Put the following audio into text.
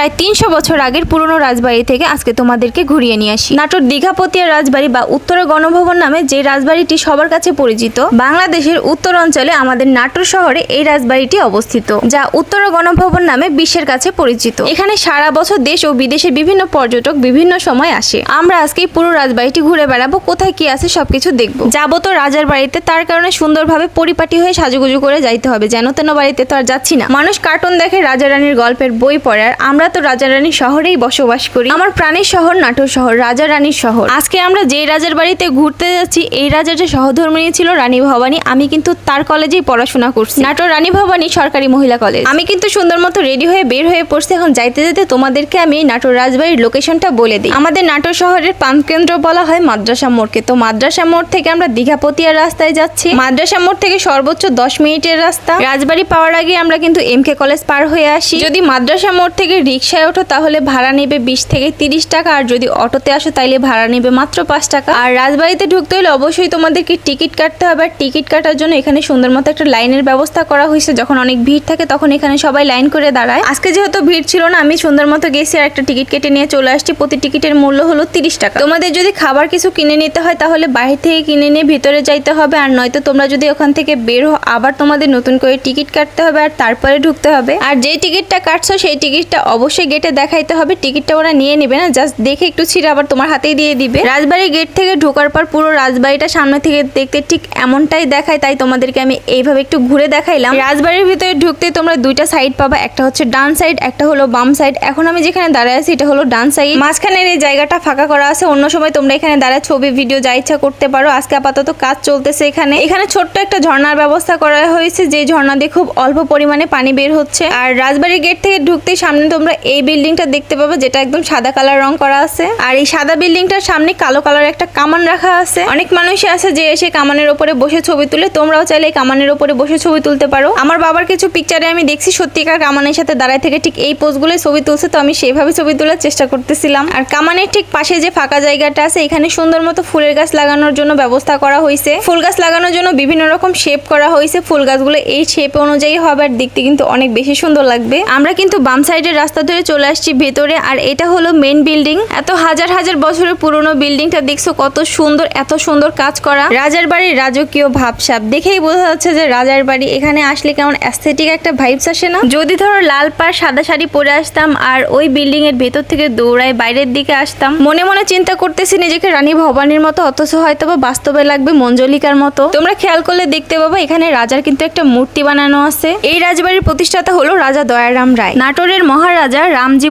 প্রায় তিনশো বছর আগের পুরনো রাজবাড়ি থেকে আজকে তোমাদেরকে ঘুরিয়ে নিয়ে আসি। নাটোর দীঘাপতিয়া রাজবাড়ি বা উত্তরা গণভবন নামে যে রাজবাড়িটি সবার কাছে পরিচিত, বাংলাদেশের উত্তর অঞ্চলে আমাদের নাটোর শহরে এই রাজবাড়িটি অবস্থিত, যা উত্তরা গণভবন নামে বিশ্বের কাছে পরিচিত। এখানে সারা বছর দেশ ও বিদেশের বিভিন্ন পর্যটক বিভিন্ন সময় আসে। আমরা আজকে পুরো রাজবাড়িটি ঘুরে বেড়াবো, কোথায় কি আছে সবকিছু দেখব। যাব তো রাজার বাড়িতে, তার কারণে সুন্দরভাবে পরিপাটি হয়ে সাজুগুজু করে যাইতে হবে, যেন তেন বাড়িতে তো আর যাচ্ছি না। মানুষ কার্টুন দেখে রাজা রানীর গল্পের বই পড়ে, আর আমরা তো রাজা রানীর শহরেই বসবাস করি। আমার প্রাণের শহর নাটোর শহর, রাজা রানীর শহর। আজকে আমরা যে রাজার বাড়িতে ঘুরতে যাচ্ছি, এই রাজার যে সহধর্মিনী ছিল রানী ভবানী, আমি কিন্তু তার কলেজেই পড়াশোনা করছি। নাটোর রানী ভবানী সরকারি মহিলা কলেজ। আমি কিন্তু সুন্দর মতো রেডি হয়ে বের হয়ে পড়ছি। এখন যাইতে যেতে তোমাদেরকে আমি নাটোর রাজবাড়ির লোকেশনটা বলে দিই। আমাদের নাটোর শহরের প্রাণকেন্দ্র বলা হয় মাদ্রাসা মোড়কে। তো মাদ্রাসা মোড় থেকে আমরা দীঘাপতিয়ার রাস্তায় যাচ্ছি। মাদ্রাসা মোড় থেকে সর্বোচ্চ দশ মিনিটের রাস্তা। রাজবাড়ি পাওয়ার আগে আমরা কিন্তু এম কে কলেজ পার হয়ে আসি। যদি মাদ্রাসা মোড় থেকে রিক্সায় ওঠো, তাহলে ভাড়া নেবে বিশ থেকে তিরিশ টাকা, আর যদি অটোতে আসো তাইলে ভাড়া নেবে মাত্র পাঁচ টাকা। আর রাজবাড়িতে ঢুকতে হলে অবশ্যই তোমাদেরকে টিকিট কাটতে হবে, আর টিকিট কাটার জন্য এখানে সুন্দর মতো একটা লাইনের ব্যবস্থা করা হয়েছে। যখন অনেক ভিড় থাকে তখন এখানে সবাই লাইন করে দাঁড়ায়। আজকে যেহেতু ভিড় ছিল না, আমি সুন্দর মতো গেছি আর একটা টিকিট কেটে নিয়ে চলে আসছি। প্রতি টিকিটের মূল্য হলো তিরিশ টাকা। তোমাদের যদি খাবার কিছু কিনে নিতে হয় তাহলে বাইরে থেকে কিনে নিয়ে ভিতরে যাইতে হবে, আর নয়তো তোমরা যদি ওখান থেকে বের হও, আবার তোমাদের নতুন করে টিকিট কাটতে হবে, আর তারপরে ঢুকতে হবে। আর যে টিকিটটা কাটছো সেই টিকিটটা অবশ্যই গেটে দেখাইতে হবে। টিকিটটা ওরা নিয়ে নেবে না জাস্ট দেখে একটু ছিঁড়ে আবার তোমার হাতেই দিয়ে দিবে। রাজবাড়ি গেট থেকে ঢোকার পর পুরো রাজবাড়িটা সামনে থেকে দেখতে ঠিক এমনটাই দেখায়, তাই তোমাদেরকে আমি এইভাবে একটু ঘুরে দেখাইলাম। রাজবাড়ির ভিতরে ঢুকতে তোমরা দুইটা সাইড পাবা, একটা হচ্ছে ডান সাইড একটা হলো বাম সাইড এখন আমি যেখানে দাঁড়ায় আছি, এটা হলো ডান সাইড মাঝখানের এই জায়গাটা ফাঁকা করা আছে, অন্য সময় তোমরা এখানে দাঁড়ায় ছবি ভিডিও যা ইচ্ছা করতে পারো। আজকে আপাতত কাজ চলতেছে এখানে। এখানে ছোট্ট একটা ঝর্ণার ব্যবস্থা করা হয়েছে, যে ঝর্ণা দিয়ে খুব অল্প পরিমাণে পানি বের হচ্ছে। আর রাজবাড়ির গেট থেকে ঢুকতেই সামনে তোমরা এই বিল্ডিংটা দেখতে পাবে যেটা একদম সাদা কালার রং করা আছে। আর এই সাদা বিল্ডিংটার সামনে কালো কালার একটা কামান রাখা আছে। অনেক মানুষই আছে যে এসে কামানের উপরে বসে ছবি তুলে, তোমরাও চাইলে এই কামানের উপরে বসে ছবি তুলতে পারো। আমার বাবার কিছু পিকচারে আমি দেখছি, সত্যিকার কামানের সাথে দাঁড়ায় থেকে ঠিক এই পোজগুলো ছবি তুলছে, তো আমি সেইভাবে ছবি তোলার চেষ্টা করতেছিলাম। আর কামানের ঠিক পাশে যে ফাঁকা জায়গাটা আছে, এখানে সুন্দর মতো ফুলের গাছ লাগানোর জন্য ব্যবস্থা করা হয়েছে ফুল গাছ লাগানোর জন্য বিভিন্ন রকম শেপ করা হয়েছে ফুল গাছগুলো এই শেপ অনুযায়ী হবে আর দেখতে কিন্তু অনেক বেশি সুন্দর লাগবে। আমরা কিন্তু বাম সাইডের রাস্তা ধরে চলে আসছি ভেতরে, আর এটা হলো মেন বিল্ডিং এত হাজার হাজার বছরের পুরনো বিল্ডিংটা দেখছ কত সুন্দর, এত সুন্দর কাজ করা। রাজার বাড়ির রাজকীয় ভাবসাপ দেখেই বোঝা যাচ্ছে যে রাজার বাড়ি এখানে আসলে কেমন অ্যাস্থেটিক একটা ভাইবস আসে না। যদি ধরো লাল পাড় সাদা শাড়ি পরে আসতাম, আর ওই বিল্ডিং এর ভেতর থেকে দৌড়ায় বাইরের দিকে আসতাম, মনে মনে চিন্তা করতেছি নিজেকে রানী ভবানীর মতো, অথচ হয়তো বা বাস্তবে লাগবে মঞ্জলিকার মতো। তোমরা খেয়াল করলে দেখতে পাবো, এখানে রাজার কিন্তু একটা মূর্তি বানানো আছে। এই রাজবাড়ির প্রতিষ্ঠাতা হলো রাজা দয়ারাম রায়। নাটোরের মহারাজা রামজি